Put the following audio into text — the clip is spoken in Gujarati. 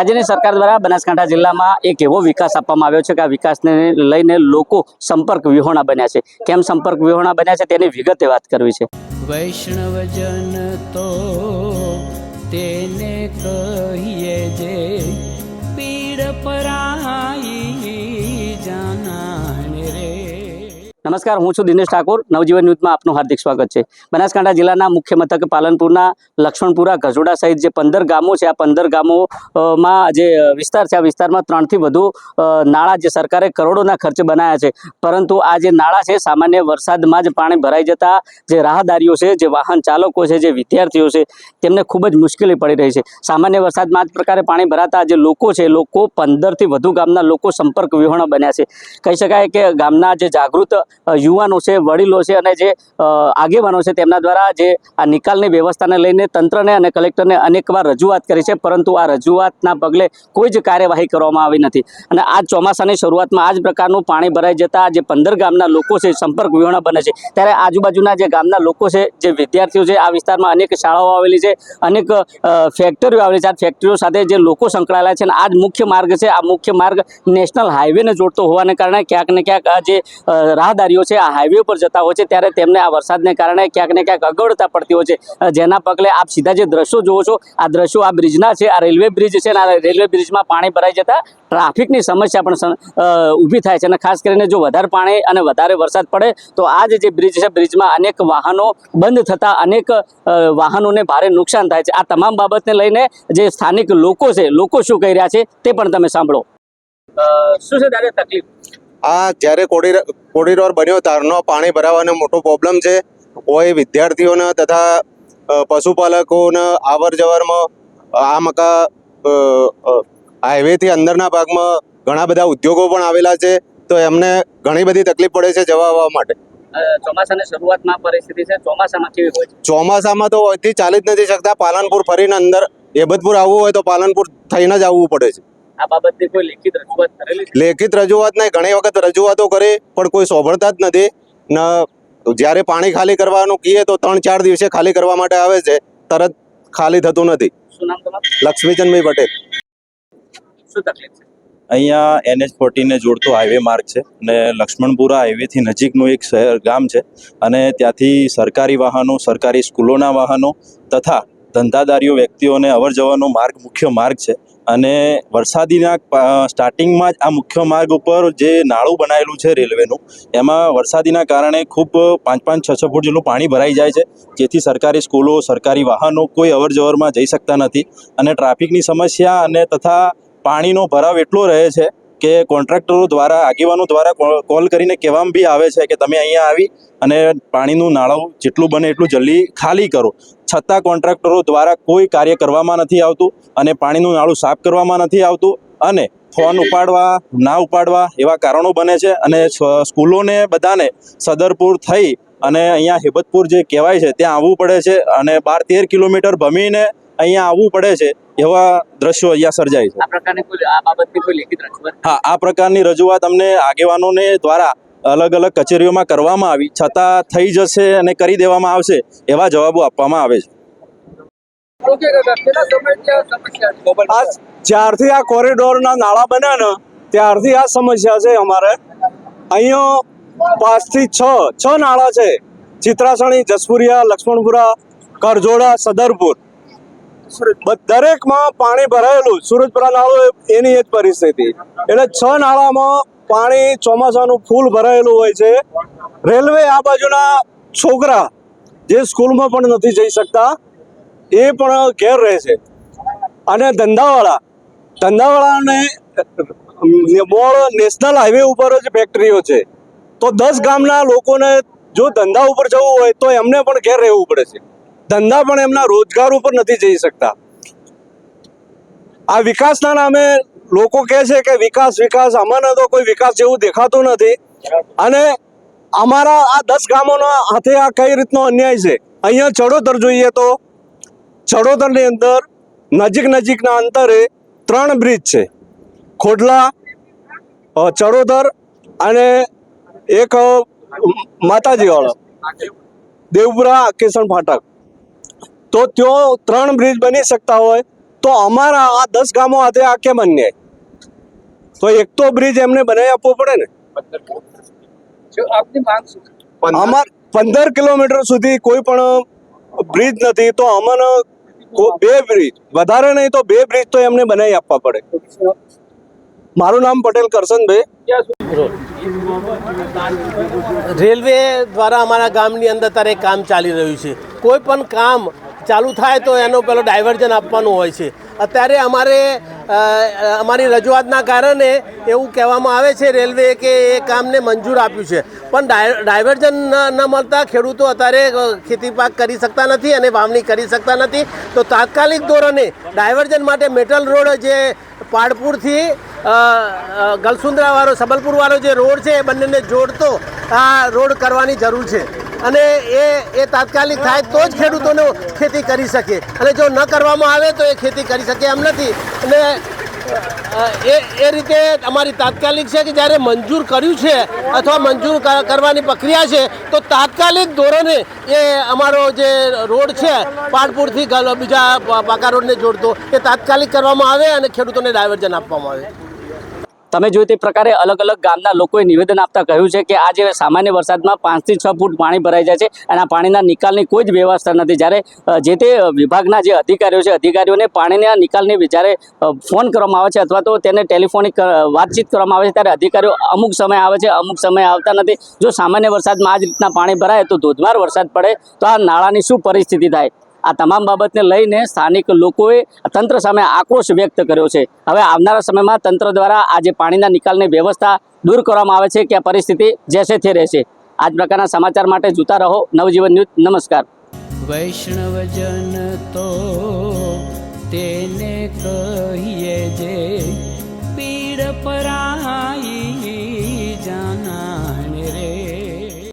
રાજ્યની સરકાર દ્વારા બનાસકાંઠા જિલ્લામાં એક એવો વિકાસ આપવામાં આવ્યો છે કે આ વિકાસને લઈને લોકો સંપર્ક વિહોણા બન્યા છે. કેમ સંપર્ક વિહોણા બન્યા છે તેની વિગતે વાત કરવી છે. વૈષ્ણવજન તો તેને કહીએ જે પીડ પરાઈ નમસ્કાર, હું છું દિનેશ ઠાકોર. નવજીવન ન્યૂઝમાં આપનું હાર્દિક સ્વાગત છે. બનાસકાંઠા જિલ્લાના મુખ્ય મથક પાલનપુરના લક્ષ્મણપુરા ગજોડા સહિત જે પંદર ગામો છે, આ પંદર ગામોમાં જે વિસ્તાર છે, આ વિસ્તારમાં ત્રણથી વધુ નાળા જે સરકારે કરોડોના ખર્ચે બનાવ્યા છે. પરંતુ આ જે નાળા છે, સામાન્ય વરસાદમાં જ પાણી ભરાઈ જતા જે રાહદારીઓ છે, જે વાહન ચાલકો છે, જે વિદ્યાર્થીઓ છે, તેમને ખૂબ જ મુશ્કેલી પડી રહી છે. સામાન્ય વરસાદમાં જ પ્રકારે પાણી ભરાતા જે લોકો છે, લોકો પંદરથી વધુ ગામના લોકો સંપર્ક વિહોણા બન્યા છે. કહી શકાય કે ગામના જે જાગૃત યુવાનો છે વડીલો છે અને જે આગેવાનો છે તેમના દ્વારા જે આ નિકાલની વ્યવસ્થાને લઈને તંત્રને અને કલેક્ટરને અનેકવાર રજૂઆત કરી છે પરંતુ આ રજૂઆતના પગલે કોઈ જ કાર્યવાહી કરવામાં આવી નથી. અને આ ચોમાસાની શરૂઆતમાં આ જ પ્રકારનું પાણી ભરાઈ જતા જે પંદર ગામના લોકો છે સંપર્ક વિહોણા બને છે. ત્યારે આજુબાજુના જે ગામના લોકો છે જે વિદ્યાર્થીઓ છે આ વિસ્તારમાં અનેક શાળાઓ આવેલી છે અનેક ફેક્ટરીઓ આવેલી છે. આ ફેક્ટરીઓ સાથે જે લોકો સંકળાયેલા છે અને આ જ મુખ્ય માર્ગ છે આ મુખ્ય માર્ગ નેશનલ હાઈવેને જોડતો હોવાને કારણે ક્યાંક ને ક્યાંક આ જે અ, રાહદારીઓ છે, આ હાઈવે ઉપર જતા હોય છે, ત્યારે તેમને આ વરસાદને કારણે ક્યાંક ને ક્યાંક અગવડતા પડતી હોય છે. જેના પગલે આપ સીધા જે દ્રશ્યો જુઓ છો, આ દ્રશ્યો આ બ્રિજના છે, આ રેલવે બ્રિજ છે, અને આ રેલવે બ્રિજમાં પાણી ભરાઈ જતા ટ્રાફિકની સમસ્યા પણ ઊભી થાય છે. અને ખાસ કરીને જો વધારે પાણી અને વધારે વરસાદ પડે, તો આ જે બ્રિજ છે બ્રિજમાં અનેક વાહનો બંધ થતા અનેક વાહનોને ભારે નુકસાન થાય છે. આ તમામ બાબતને લઈને જે સ્થાનિક લોકો છે, લોકો શું કહી રહ્યા છે, તે પણ તમે સાંભળો. શું છે દાદા તકલીફ? આ જ્યારે કોરિડોર બન્યો ત્યારનો પાણી ભરાવાનો મોટો પ્રોબ્લેમ છે. કોઈ વિદ્યાર્થીઓને તથા પશુપાલકોને આવર જવરમાં આ મકા હાઈવેથી અંદરના ભાગમાં ઘણા બધા ઉદ્યોગો પણ આવેલા છે. તો એમને ઘણી બધી તકલીફ પડે છે જવા આવવા માટે. ચોમાસાની શરૂઆતમાં પરિસ્થિતિ છે. ચોમાસામાં કેવી હોય ચોમાસામાં તો અહીંથી ચાલી જ નથી શકતા. પાલનપુર ફરીને અંદર એબતપુર આવવું હોય તો પાલનપુર થઈને જ આવવું પડે છે. આ બાબતે કોઈ લેખિત રજૂઆત કરેલી લેખિત રજૂઆત નહીં. ઘણી વખત રજૂઆતો કરે પણ કોઈ સોંભળતા જ નથી. ને જ્યારે પાણી ખાલી કરવાનું કહીએ તો ત્રણ ચાર દિવસે ખાલી કરવા માટે આવે છે. તરત ખાલી થતું નથી. લક્ષ્મીચંદભાઈ પટેલ. શું તકલીફ છે? અહીંયા એનએચ ફોર્ટીને જોડતો હાઈવે માર્ગ છે અને લક્ષ્મણપુરા હાઈવેથી નજીકનું એક શહેર ગામ છે અને ત્યાંથી સરકારી વાહનો સરકારી સ્કૂલોના વાહનો તથા ધંધાદારીઓ વ્યક્તિઓને અવર જવાનો માર્ગ મુખ્ય માર્ગ છે. અને વરસાદીના સ્ટાર્ટિંગમાં જ આ મુખ્ય માર્ગ ઉપર જે નાળું બનાવેલું છે રેલવેનું, એમાં વરસાદીના કારણે ખૂબ પાંચ પાંચ છ છ ફૂટ જેટલું પાણી ભરાઈ જાય છે, જેથી સરકારી સ્કૂલો, સરકારી વાહનો કોઈ અવર જવરમાં જઈ શકતા નથી અને ટ્રાફિકની સમસ્યા અને તથા પાણીનો ભરાવ એટલો રહે છે કે કોન્ટ્રાક્ટરો દ્વારા, આગેવાનો દ્વારા કોલ કરીને કહેવામાં બી આવે છે કે તમે અહીંયા આવી અને પાણીનું નાળું જેટલું બને એટલું જલ્દી ખાલી કરો. છતાં કોન્ટ્રાક્ટરો દ્વારા કોઈ કાર્ય કરવામાં નથી આવતું અને પાણીનું નાળું સાફ કરવામાં નથી આવતું અને ફોન ઉપાડવા, ના ઉપાડવા એવા કારણો બને છે અને સ્કૂલોને બધાને સદરપુર થઈ અને અહીંયા હિબતપુર જે કહેવાય છે ત્યાં આવવું પડે છે અને બાર તેર કિલોમીટર ભમીને અહીંયા આવવું પડે છે. એવા દ્રશ્યો અહીંયા સર્જાય છે. આ પ્રકારની કોઈ આ બાબતની કોઈ લેખિત રજૂઆત? હા આ પ્રકારની રજૂઆત અમને આગેવાનોને દ્વારા અલગ અલગ કચેરીઓમાં કરવામાં આવી. છતાં થઈ જશે અને કરી દેવામાં આવશે એવા જવાબો આપવામાં આવે છે. જ્યારથી આ કોરિડોરના નાળા બન્યા ને ત્યારથી આ સમસ્યા છે અમારે. અહીંયા પાંચથી છ છ નાળા છે. ચિત્રાસણી જસપુરિયા લક્ષ્મણપુરા કરજોડા સદરપુર. દરેકમાં પાણી ભરાયેલું સુરજપુરા નાળો એની એ જ પરિસ્થિતિ. એટલે છ નાળામાં પાણી ચોમાસાનું ફૂલ ભરાયેલું હોય છે. રેલવે આ બાજુના છોકરા જે સ્કૂલમાં પણ નથી જઈ શકતા, એ પણ ઘેર રહે છે. અને ધંધાવાળા, ધંધાવાળાને મોળ નેશનલ હાઈવે ઉપર જ ફેક્ટરીઓ છે. તો દસ ગામના લોકોને જો ધંધા ઉપર જવું હોય તો એમને પણ ઘેર રહેવું પડે છે. ધંધા પણ એમના રોજગાર ઉપર નથી જઈ શકતા. આ વિકાસના નામે લોકો કહે છે કે વિકાસ વિકાસ, અમને તો કોઈ વિકાસ જેવું દેખાતું નથી. અને અમારા આ દસ ગામોના હાથે આ કઈ રીતનો અન્યાય છે? અહીંયા ચડોતર જોઈએ તો ચડોતરની અંદર નજીક નજીકના અંતરે ત્રણ બ્રિજ છે. ખોડલા ચડોતર અને એક માતાજીવાળો. દેવપુરા કિશન ફાટક. તો ત્યાં ત્રણ બ્રિજ બની શકતા હોય તો અમારા આ દસ ગામો હાથે આ કેમ અન્યાય તો એક તો બ્રિજ એમને બનાવી આપવો પડે ને. અમાર પંદર કિલોમીટર સુધી કોઈ પણ બ્રિજ નથી તો અમને બે બ્રિજ વધારે નહીં તો બે બ્રિજ તો એમને બનાવી આપવા પડે. મારું નામ પટેલ કરશનભાઈ. રેલવે દ્વારા અમારા ગામની અંદર અત્યારે કામ ચાલી રહ્યું છે. કોઈ પણ કામ ચાલુ થાય તો એનો પેલો ડાયવર્ઝન આપવાનું હોય છે. અત્યારે અમારે અમારી રજૂઆતના કારણે એવું કહેવામાં આવે છે રેલવે કે એ કામને મંજૂર આપ્યું છે. પણ ડાય- ડાયવર્ઝન ન મળતા ખેડૂતો અત્યારે ખેતી પાક કરી શકતા નથી અને વાવણી કરી શકતા નથી. તો તાત્કાલિક ધોરણે ડાયવર્ઝન માટે મેટલ રોડ જે પાડપુરથી ગલસુંદરાવાળો, સબલપુરવાળો જે રોડ છે એ બંનેને જોડતો આ રોડ કરવાની જરૂર છે. અને એ એ તાત્કાલિક થાય તો જ ખેડૂતોને ખેતી કરી શકે. અને જો ન કરવામાં આવે તો એ ખેતી કરી શકે એમ નથી. અને એ એ રીતે અમારી તાત્કાલિક છે કે જ્યારે મંજૂર કર્યું છે અથવા મંજૂર કરવાની પ્રક્રિયા છે, તો તાત્કાલિક ધોરણે એ અમારો જે રોડ છે પાડપુરથી ગલ- બીજા પાકા રોડને જોડતો, એ તાત્કાલિક કરવામાં આવે અને ખેડૂતોને ડાયવર્જન આપવામાં આવે. તમે જોયું તે પ્રકારે અલગ અલગ ગામના લોકોએ નિવેદન આપતા કહ્યું છે કે આ જે સામાન્ય વરસાદમાં પાંચથી છ ફૂટ પાણી ભરાઈ જાય છે અને આ પાણીના નિકાલની કોઈ જ વ્યવસ્થા નથી. જ્યારે જે તે વિભાગના જે અધિકારીઓ છે, અધિકારીઓને પાણીના નિકાલની જ્યારે ફોન કરવામાં આવે છે અથવા તો તેને ટેલિફોનિક વાતચીત કરવામાં આવે છે, ત્યારે અધિકારીઓ અમુક સમય આવે છે, અમુક સમય આવતા નથી. જો સામાન્ય વરસાદમાં આ જ રીતના પાણી ભરાય તો ધોધમાર વરસાદ પડે તો આ નાળાની શું પરિસ્થિતિ થાય? આ તમામ બાબતને લઈને સ્થાનિક લોકોએ તંત્ર સામે આક્રોશ વ્યક્ત કર્યો છે. હવે આવનારા સમયમાં તંત્ર દ્વારા આ જે પાણીના નિકાલની વ્યવસ્થા દૂર કરવામાં આવે છે કે આ પરિસ્થિતિ જેસે તે રહેશે. આ જ પ્રકારના સમાચાર માટે જોતા રહો. નવજીવન ન્યૂઝ, નમસ્કાર. વૈષ્ણવજન તો તેને કહીએ જે પીડ પરા